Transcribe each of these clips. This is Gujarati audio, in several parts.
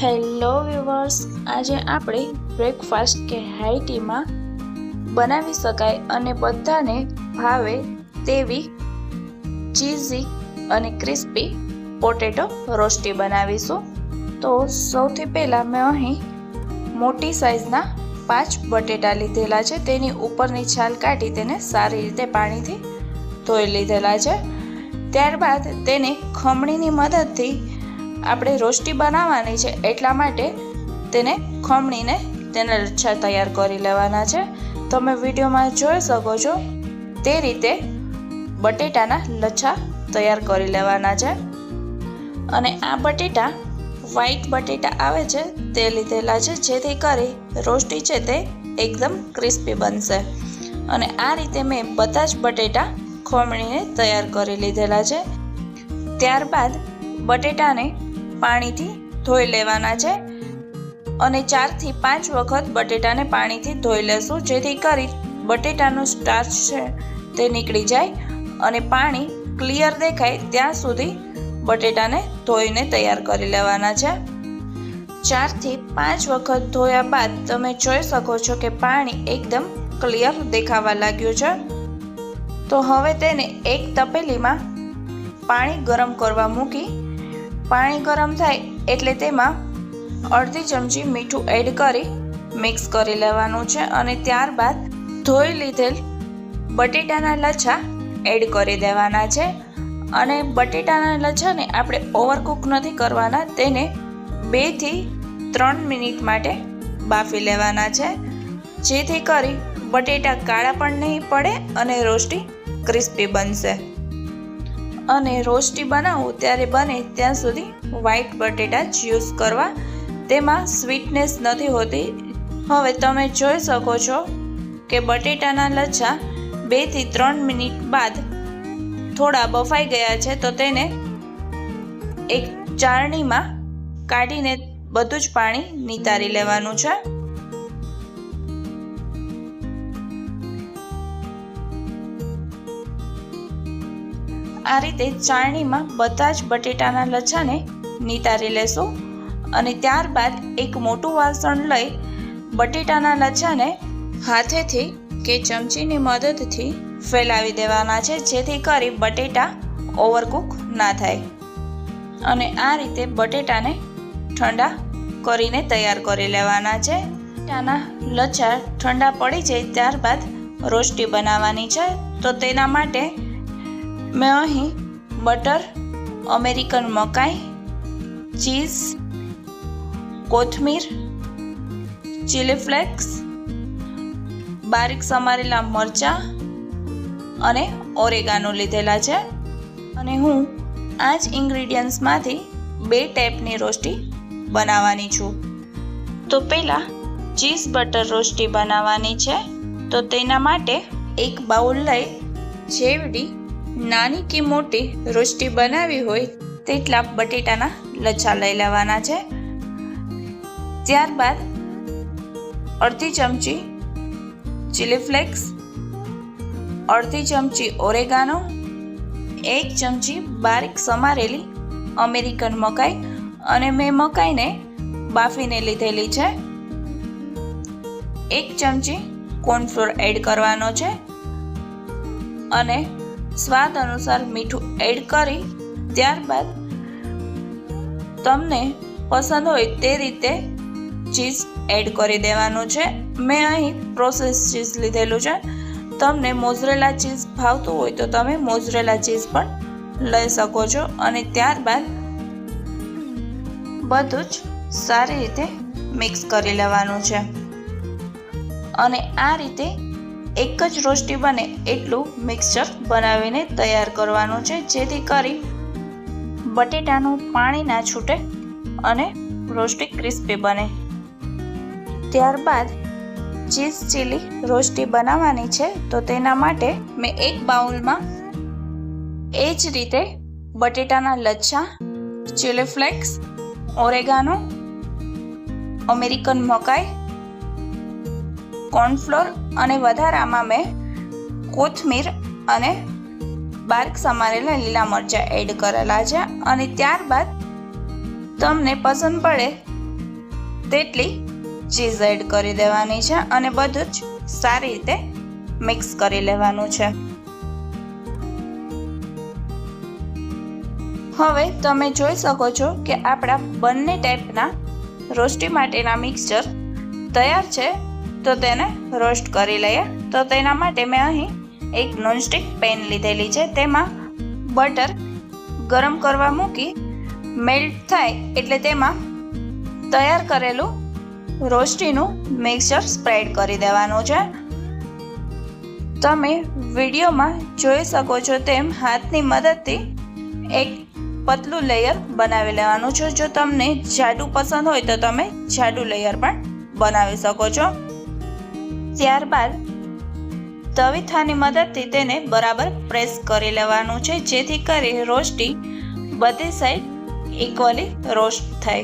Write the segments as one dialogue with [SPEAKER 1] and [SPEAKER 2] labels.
[SPEAKER 1] હેલો વ્યુવર્સ આજે આપણે બ્રેકફાસ્ટ કે હાઈટીમાં બનાવી શકાય અને બધાને ભાવે તેવી ચીઝી અને ક્રિસ્પી પોટેટો રોસ્ટી બનાવીશું. તો સૌથી પહેલાં મેં અહીં મોટી સાઇઝના પાંચ બટેટા લીધેલા છે. તેની ઉપરની છાલ કાઢી તેને સારી રીતે પાણીથી ધોઈ લીધેલા છે. ત્યારબાદ તેને ખમણીની મદદથી આપણે રોસ્ટી બનાવવાની છે એટલા માટે તેને ખમણીને તેના લચ્છા તૈયાર કરી લેવાના છે. તમે વિડીયોમાં જોઈ શકો છો તે રીતે બટેટાના લચ્છા તૈયાર કરી લેવાના છે. અને આ બટેટા વ્હાઈટ બટેટા આવે છે તે લીધેલા છે, જેથી કરી રોસ્ટી છે તે એકદમ ક્રિસ્પી બનશે. અને આ રીતે મેં બધા જ બટેટા ખોમણીને તૈયાર કરી લીધેલા છે. ત્યારબાદ બટેટાને પાણીથી ધોઈ લેવાના છે અને ચારથી પાંચ વખત બટેટાને પાણીથી ધોઈ લેશું. જેથી કરી બટેટાનું સ્ટાર્ચ છે તે નીકળી જાય અને પાણી ક્લિયર દેખાય ત્યાં સુધી બટેટાને ધોઈને તૈયાર કરી લેવાના છે. ચારથી પાંચ વખત ધોયા બાદ તમે જોઈ શકો છો કે પાણી એકદમ ક્લિયર દેખાવા લાગ્યું છે. તો હવે તેને એક તપેલીમાં પાણી ગરમ કરવા મૂકી પાણી ગરમ થાય એટલે તેમાં અડધી ચમચી મીઠું એડ કરી મિક્સ કરી લેવાનું છે અને ત્યારબાદ ધોઈ લીધેલ બટેટાના લચ્છા એડ કરી દેવાના છે. અને બટેટાના લચ્છાને આપણે ઓવરકુક નથી કરવાના, તેને બેથી ત્રણ મિનિટ માટે બાફી લેવાના છે. જેથી કરી બટેટા કાળા પણ નહીં પડે અને રોસ્ટી ક્રિસ્પી બનશે. અને રોસ્ટી બનાવું ત્યારે બને ત્યાં સુધી વ્હાઈટ બટેટા જ યુઝ કરવા. તેમાં સ્વીટનેસ નથી હોતી. હવે તમે જોઈ શકો છો કે બટેટાના લચ્છા બેથી ત્રણ મિનિટ બાદ થોડા બફાઈ ગયા છે તો તેને એક ચારણીમાં કાઢીને બધું જ પાણી નિતારી લેવાનું છે. આ રીતે ચાળણીમાં બધા જ બટેટાના લચ્છાને નિતારી લેશું અને ત્યારબાદ એક મોટું વાસણ લઈ બટેટાના લચ્છાને હાથેથી કે ચમચીની મદદથી ફેલાવી દેવાના છે, જેથી કરી બટેટા ઓવરકુક ના થાય. અને આ રીતે બટેટાને ઠંડા કરીને તૈયાર કરી લેવાના છે. બટેટાના લચ્છા ઠંડા પડી જાય ત્યારબાદ રોસ્ટી બનાવવાની છે. તો તેના માટે મેં અહીં બટર, અમેરિકન મકાઈ, ચીઝ, કોથમીર, ચીલી ફ્લેક્સ, બારીક સમારેલા મરચાં અને ઓરેગાનો લીધેલા છે. અને હું આ જ ઇન્ગ્રીડિયન્ટ્સમાંથી બે ટાઈપની રોસ્ટી બનાવવાની છું. તો પહેલાં ચીઝ બટર રોસ્ટી બનાવવાની છે. તો તેના માટે એક બાઉલ લઈ જેવડી નાની કે મોટી રોસ્ટી બનાવી હોય તેટલા બટેટાના લચ્છા લઈ લેવાના છે. ત્યારબાદ અડધી ચમચી ચીલી ફ્લેક્સ અડધી ચમચી ઓરેગાનો એક ચમચી બારીક સમારેલી અમેરિકન મકાઈ અને મેં મકાઈને બાફીને લીધેલી છે. એક ચમચી કોર્નફ્લોર એડ કરવાનો છે. અને સ્વાદ અનુસાર મીઠું એડ કરી, ત્યારબાદ તમને પસંદ હોય તે રીતે ચીઝ એડ કરી દેવાનું છે. મેં અહીં પ્રોસેસ ચીઝ લીધેલું છે. તમને મોઝરેલા ચીઝ ભાવતું હોય તો તમે મોઝરેલા ચીઝ પણ લઈ શકો છો. અને ત્યારબાદ બધું જ સારી રીતે મિક્સ કરી લેવાનું છે. અને આ રીતે એક જ રોસ્ટી બને એટલું મિક્સચર બનાવીને તૈયાર કરવાનું છે, જેથી કરી બટેટાનું પાણી ના છૂટે અને રોસ્ટી ક્રિસ્પી બને. ત્યારબાદ ચીઝ ચીલી રોસ્ટી બનાવવાની છે, તો તેના માટે મેં એક બાઉલમાં એ જ રીતે બટેટાના લચ્છા, ચીલી ફ્લેક્સ, ઓરેગાનો, અમેરિકન મકાઈ કોર્નફ્લોર અને વધારામાં મેં કોથમીર અને બાર્ક સમારેલા લીલા મરચાં એડ કરેલા છે અને ત્યારબાદ તમને પસંદ પડે તેટલી ચીઝ એડ કરી દેવાની છે અને બધું જ સારી રીતે મિક્સ કરી લેવાનું છે. હવે તમે જોઈ શકો છો કે આપણા બંને ટાઈપના રોસ્ટી માટેના મિક્સચર તૈયાર છે તો તેને રોસ્ટ કરી લઈએ. તો તેના માટે મેં અહીં એક નોનસ્ટિક પેન લીધેલી છે. તેમાં બટર ગરમ કરવા મૂકી મેલ્ટ થાય એટલે તેમાં તૈયાર કરેલું રોસ્ટીનું મિક્સર સ્પ્રેડ કરી દેવાનું છે. તમે વિડીયોમાં જોઈ શકો છો તેમ હાથની મદદથી એક પતલું લેયર બનાવી લેવાનું છે. જો તમને જાડું પસંદ હોય તો તમે જાડું લેયર પણ બનાવી શકો છો. ત્યારબાદ તવીથાની મદદથી તેને બરાબર પ્રેસ કરી લેવાનું છે, જેથી કરી રોસ્ટી બધી સાઈડ ઇક્વલી રોસ્ટ થાય.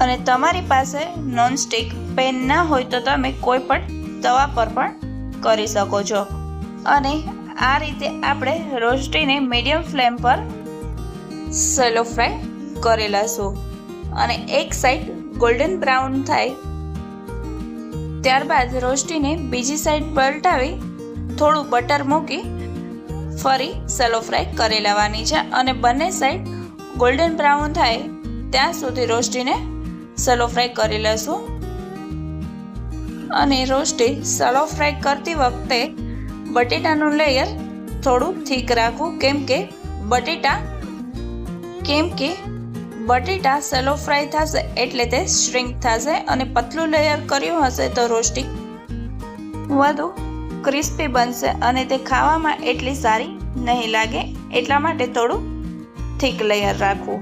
[SPEAKER 1] અને તમારી પાસે નોનસ્ટિક પેન ના હોય તો તમે કોઈ પણ તવા પર પણ કરી શકો છો. અને આ રીતે આપણે રોસ્ટીને મીડિયમ ફ્લેમ પર સેલો ફ્રાય કરી લઈશું અને એક સાઈડ ગોલ્ડન બ્રાઉન થાય ત્યારબાદ રોસ્ટીને બીજી સાઈડ પલટાવી થોડું બટર મૂકી ફરી સલો ફ્રાય કરી લેવાની છે અને બંને સાઈડ ગોલ્ડન બ્રાઉન થાય ત્યાં સુધી રોસ્ટીને સલો ફ્રાય કરી લેશું. અને રોસ્ટી સલો ફ્રાય કરતી વખતે બટેટાનું લેયર થોડું થીક રાખવું, કેમ કે બટેટા કેમ કે બટેટા સેલો ફ્રાય થશે એટલે તે શ્રિંક થશે અને પતલું લેયર કર્યું હશે તો રોસ્ટી વધુ ક્રિસ્પી બનશે અને તે ખાવામાં એટલી સારી નહીં લાગે એટલા માટે થોડું થીક લેયર રાખવું.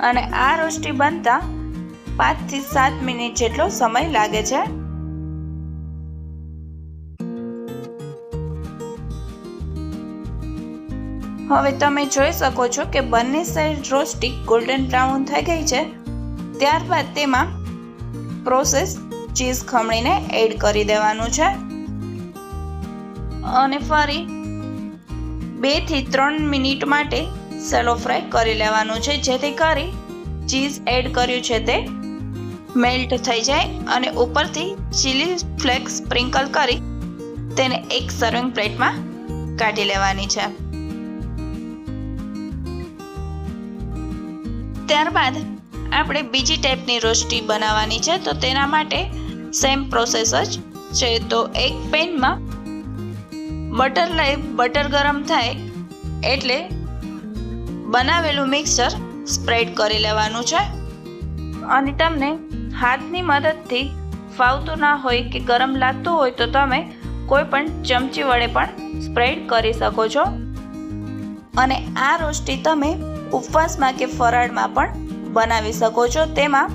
[SPEAKER 1] અને આ રોસ્ટી બનતા પાંચથી સાત મિનિટ જેટલો સમય લાગે છે. હવે તમે જોઈ શકો છો કે બંને સાઈડ રોસ્ટિક ગોલ્ડન બ્રાઉન થઈ ગઈ છે. ત્યારબાદ તેમાં પ્રોસેસ ચીઝ ખમણીને એડ કરી દેવાનું છે. અને ફરી બેથી ત્રણ મિનિટ માટે સેલો ફ્રાય કરી લેવાનું છે, જેથી કરી ચીઝ એડ કર્યું છે તે મેલ્ટ થઈ જાય અને ઉપરથી ચીલી ફ્લેક્સ સ્પ્રિંકલ કરી તેને એક સર્વિંગ પ્લેટમાં કાઢી લેવાની છે. ત્યારબાદ આપણે બીજી ટાઈપની રોસ્ટી બનાવવાની છે, તો તેના માટે સેમ પ્રોસેસ જ છે. તો એક પેનમાં બટર લઈ બટર ગરમ થાય એટલે બનાવેલું મિક્સર સ્પ્રેડ કરી લેવાનું છે. અને તમને હાથની મદદથી ફાવતું ના હોય કે ગરમ લાગતું હોય, તો તમે કોઈ પણ ચમચી વડે પણ સ્પ્રેડ કરી શકો છો. અને આ રોસ્ટી તમે ઉપવાસમાં કે ફરાળમાં પણ બનાવી શકો છો. તેમાં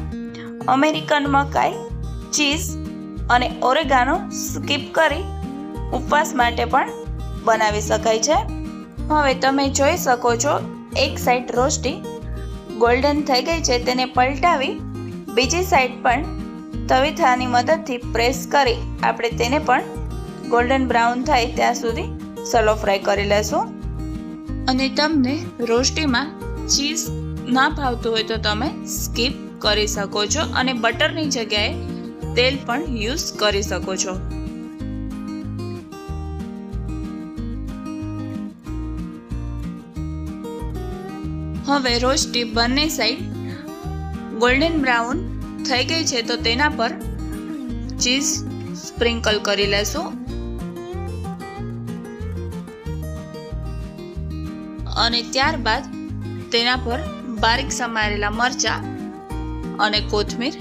[SPEAKER 1] અમેરિકન મકાઈ, ચીઝ અને ઓરેગાનો સ્કીપ કરી ઉપવાસ માટે પણ બનાવી શકાય છે. હવે તમે જોઈ શકો છો, એક સાઈડ રોસ્ટી ગોલ્ડન થઈ ગઈ છે. તેને પલટાવી બીજી સાઈડ પણ તવીથાની મદદથી પ્રેસ કરી આપણે તેને પણ ગોલ્ડન બ્રાઉન થાય ત્યાં સુધી સલો ફ્રાય કરી લેશું. અને તમને રોસ્ટીમાં ચીઝ ના ભાવતું હોય તો તમે સ્કીપ કરી શકો છો અને બટરની જગ્યાએ તેલ પણ યુઝ કરી શકો છો. હવે રોસ્ટી બંને સાઈડ ગોલ્ડન બ્રાઉન થઈ ગઈ છે તો તેના પર ચીઝ સ્પ્રિંકલ કરી લેશું. અને ત્યારબાદ તેના પર બારીક સમારેલા મરચા અને કોથમીર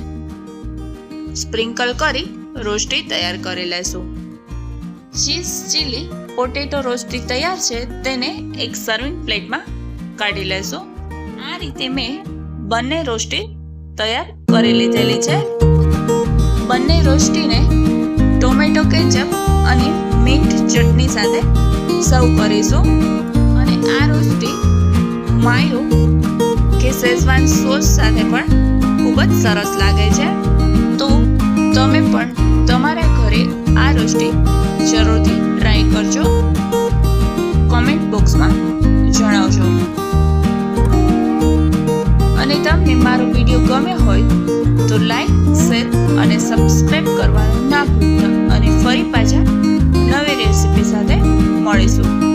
[SPEAKER 1] સ્પ્રિંકલ કરી રોસ્ટી તૈયાર કરી લેશું. ચીઝ, ચીલી, પોટેટો રોસ્ટી તૈયાર છે તેને એક સર્વિંગ પ્લેટમાં કાઢી લેશું. આ રીતે મેં બંને રોસ્ટી તૈયાર કરી લીધેલી છે. બંને રોસ્ટીને ટોમેટો કેચઅપ અને મીઠ ચટણી સાથે સર્વ કરીશું. અને આ રોસ્ટી હુમાયુ કે શેઝવાન સોસ સાથે પણ ખૂબ જ સરસ લાગે છે. તો તમે પણ તમારા ઘરે આ રોસ્ટી જરૂરથી ટ્રાય કરજો. કોમેન્ટ બોક્સમાં જણાવજો. અને તમને મારો વીડિયો ગમે હોય તો લાઈક, શેર અને સબસ્ક્રાઈબ કરવાનું ના ભૂલતા. અને ફરી પાછા નવી રેસીપી સાથે મળીશું.